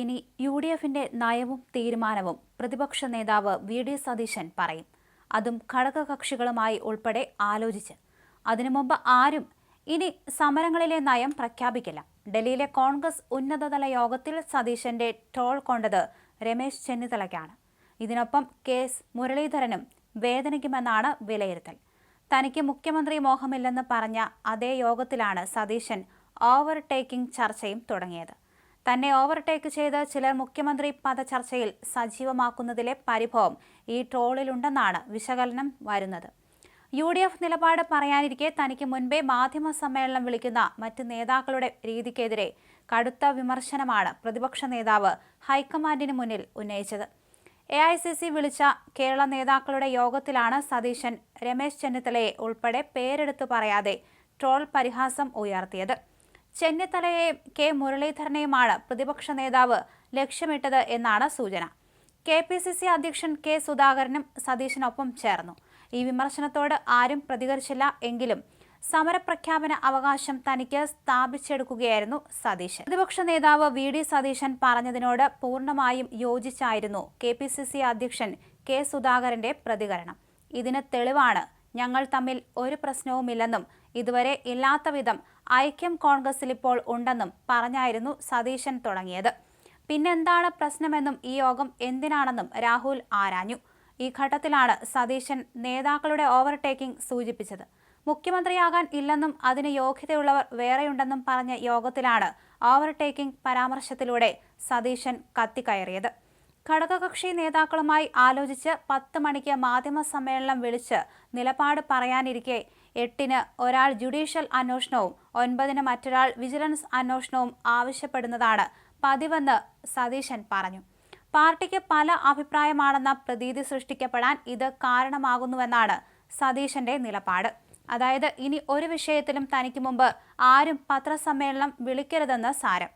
ഇനി U D എഫിന്റെ നയവും തീരുമാനവും പ്രതിപക്ഷ നേതാവ് വി ഡി സതീശൻ പറയും. അതും ഘടകകക്ഷികളുമായി ഉൾപ്പെടെ ആലോചിച്ച്. അതിനു മുമ്പ് ആരും ഇനി സമരങ്ങളിലെ നയം പ്രഖ്യാപിക്കില്ല. ഡൽഹിയിലെ കോൺഗ്രസ് ഉന്നതതല യോഗത്തിൽ സതീശന്റെ ടോൾ കൊണ്ടത് രമേശ് ചെന്നിത്തലയ്ക്കാണ്. ഇതിനൊപ്പം കെ എസ് മുരളീധരനും വേദനിക്കുമെന്നാണ് വിലയിരുത്തൽ. തനിക്ക് മുഖ്യമന്ത്രി മോഹമില്ലെന്ന് പറഞ്ഞ അതേ യോഗത്തിലാണ് സതീശൻ ഓവർടേക്കിംഗ് ചർച്ചയും തുടങ്ങിയത്. തന്നെ ഓവർടേക്ക് ചെയ്ത് ചിലർ മുഖ്യമന്ത്രി പദ ചർച്ചയിൽ സജീവമാക്കുന്നതിലെ പരിഭവം ഈ ട്രോളിലുണ്ടെന്നാണ് വിശകലനം വരുന്നത്. യു ഡി എഫ് നിലപാട് പറയാനിരിക്കെ തനിക്ക് മുൻപേ മാധ്യമ സമ്മേളനം വിളിക്കുന്ന മറ്റ് നേതാക്കളുടെ രീതിക്കെതിരെ കടുത്ത വിമർശനമാണ് പ്രതിപക്ഷ നേതാവ് ഹൈക്കമാൻഡിന് മുന്നിൽ ഉന്നയിച്ചത്. എ ഐ സി സി വിളിച്ച കേരള നേതാക്കളുടെ യോഗത്തിലാണ് സതീശൻ രമേശ് ചെന്നിത്തലയെ ഉൾപ്പെടെ പേരെടുത്തു പറയാതെ ട്രോൾ പരിഹാസം ഉയർത്തിയത്. ചെന്നിത്തലയെയും കെ മുരളീധരനെയുമാണ് പ്രതിപക്ഷ നേതാവ് ലക്ഷ്യമിട്ടത് എന്നാണ് സൂചന. കെ പി സി സി അധ്യക്ഷൻ കെ സുധാകരനും സതീശനൊപ്പം ചേർന്നു. ഈ വിമർശനത്തോട് ആരും പ്രതികരിച്ചില്ല എങ്കിലും സമരപ്രഖ്യാപന അവകാശം തനിക്ക് സ്ഥാപിച്ചെടുക്കുകയായിരുന്നു സതീശൻ. പ്രതിപക്ഷ നേതാവ് വി ഡി സതീശൻ പറഞ്ഞതിനോട് പൂർണമായും യോജിച്ചായിരുന്നു കെ പി സി സി അധ്യക്ഷൻ കെ സുധാകരന്റെ പ്രതികരണം. ഇതിന് തെളിവാണ് ഞങ്ങൾ തമ്മിൽ ഒരു പ്രശ്നവുമില്ലെന്നും ഇതുവരെ ഇല്ലാത്ത വിധം ഐക്യം കോൺഗ്രസിൽ ഇപ്പോൾ ഉണ്ടെന്നും പറഞ്ഞായിരുന്നു സതീശൻ തുടങ്ങിയത്. പിന്നെന്താണ് പ്രശ്നമെന്നും ഈ യോഗം എന്തിനാണെന്നും രാഹുൽ ആരാഞ്ഞു. ഈ ഘട്ടത്തിലാണ് സതീശൻ നേതാക്കളുടെ ഓവർടേക്കിംഗ് സൂചിപ്പിച്ചത്. മുഖ്യമന്ത്രിയാകാൻ ഇല്ലെന്നും അതിന് യോഗ്യതയുള്ളവർ വേറെയുണ്ടെന്നും പറഞ്ഞ യോഗത്തിലാണ് ഓവർടേക്കിംഗ് പരാമർശത്തിലൂടെ സതീശൻ കത്തിക്കയറിയത്. ഘടകകക്ഷി നേതാക്കളുമായി ആലോചിച്ച് പത്ത് മണിക്ക് മാധ്യമ സമ്മേളനം വിളിച്ച് നിലപാട് പറയാനിരിക്കെ എട്ടിന് ഒരാൾ ജുഡീഷ്യൽ അന്വേഷണവും ഒൻപതിന് മറ്റൊരാൾ വിജിലൻസ് അന്വേഷണവും ആവശ്യപ്പെടുന്നതാണ്. പതിവെന്ന് സതീശൻ പറഞ്ഞു. പാർട്ടിക്ക് പല അഭിപ്രായമാണെന്ന പ്രതീതി സൃഷ്ടിക്കപ്പെടാൻ ഇത് കാരണമാകുന്നുവെന്നാണ് സതീശന്റെ നിലപാട്. അതായത് ഇനി ഒരു വിഷയത്തിലും തനിക്ക് മുമ്പ് ആരും പത്രസമ്മേളനം വിളിക്കരുതെന്ന് സാരം.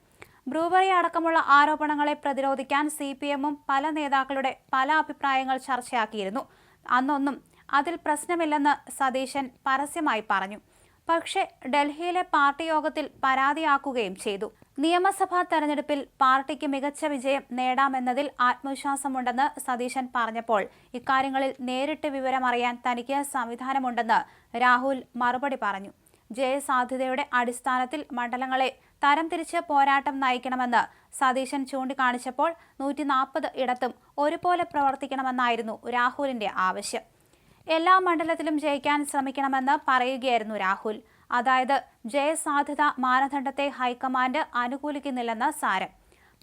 ബ്രൂവറി അടക്കമുള്ള ആരോപണങ്ങളെ പ്രതിരോധിക്കാൻ സി പി എമ്മും പല നേതാക്കളുടെ പല അഭിപ്രായങ്ങൾ ചർച്ചയാക്കിയിരുന്നു. അന്നൊന്നും അതിൽ പ്രശ്നമില്ലെന്ന് സതീശൻ പരസ്യമായി പറഞ്ഞു. പക്ഷേ ഡൽഹിയിലെ പാർട്ടി യോഗത്തിൽ പരാതിയാക്കുകയും ചെയ്തു. നിയമസഭാ തെരഞ്ഞെടുപ്പിൽ പാർട്ടിക്ക് മികച്ച വിജയം നേടാമെന്നതിൽ ആത്മവിശ്വാസമുണ്ടെന്ന് സതീശൻ പറഞ്ഞപ്പോൾ ഇക്കാര്യങ്ങളിൽ നേരിട്ട് വിവരമറിയാൻ തനിക്ക് സംവിധാനമുണ്ടെന്ന് രാഹുൽ മറുപടി പറഞ്ഞു. ജയസാധ്യതയുടെ അടിസ്ഥാനത്തിൽ മണ്ഡലങ്ങളെ തരംതിരിച്ച് പോരാട്ടം നയിക്കണമെന്ന് സതീശൻ ചൂണ്ടിക്കാണിച്ചപ്പോൾ നൂറ്റി നാൽപ്പത് ഇടത്തും ഒരുപോലെ പ്രവർത്തിക്കണമെന്നായിരുന്നു രാഹുലിന്റെ ആവശ്യം. എല്ലാ മണ്ഡലത്തിലും ജയിക്കാൻ ശ്രമിക്കണമെന്ന് പറയുകയായിരുന്നു രാഹുൽ. അതായത് ജയസാധ്യത മാനദണ്ഡത്തെ ഹൈക്കമാൻഡ് അനുകൂലിക്കുന്നില്ലെന്ന് സാരം.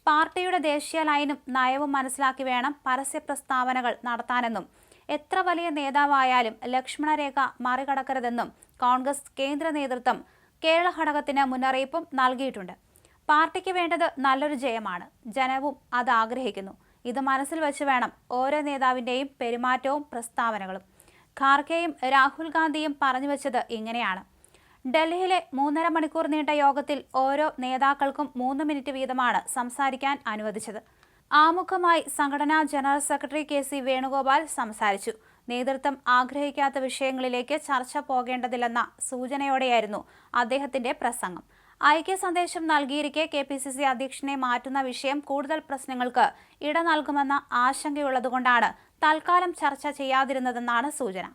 പാർട്ടിയുടെ ദേശീയ ലൈനും നയവും മനസ്സിലാക്കി വേണം പരസ്യ പ്രസ്താവനകൾ നടത്താനെന്നും എത്ര വലിയ നേതാവായാലും ലക്ഷ്മണരേഖ മറികടക്കരുതെന്നും കോൺഗ്രസ് കേന്ദ്ര നേതൃത്വം കേരള ഘടകത്തിന് മുന്നറിയിപ്പും നൽകിയിട്ടുണ്ട്. പാർട്ടിക്ക് വേണ്ടത് നല്ലൊരു ജയമാണ്. ജനവും അത് ആഗ്രഹിക്കുന്നു. ഇത് മനസ്സിൽ വെച്ച് വേണം ഓരോ നേതാവിന്റെയും പെരുമാറ്റവും പ്രസ്താവനകളും. ഖാർഗെയും രാഹുൽ ഗാന്ധിയും പറഞ്ഞു വെച്ചത് ഇങ്ങനെയാണ്. ഡൽഹിയിലെ മൂന്നര മണിക്കൂർ നീണ്ട യോഗത്തിൽ ഓരോ നേതാക്കൾക്കും മൂന്ന് മിനിറ്റ് വീതമാണ് സംസാരിക്കാൻ അനുവദിച്ചത്. ആമുഖമായി സംഘടനാ general secretary K C Venugopal സംസാരിച്ചു. നേതൃത്വം ആഗ്രഹിക്കാത്ത വിഷയങ്ങളിലേക്ക് ചർച്ച പോകേണ്ടതില്ലെന്ന സൂചനയോടെയായിരുന്നു അദ്ദേഹത്തിന്റെ പ്രസംഗം. ഐക്യ സന്ദേശം നൽകിയിരിക്കെ കെ പി സി സി അധ്യക്ഷനെ മാറ്റുന്ന വിഷയം കൂടുതൽ പ്രശ്നങ്ങൾക്ക് ഇട നൽകുമെന്ന ആശങ്കയുള്ളതുകൊണ്ടാണ് തൽക്കാലം ചർച്ച ചെയ്യാതിരുന്നതെന്നാണ് സൂചന.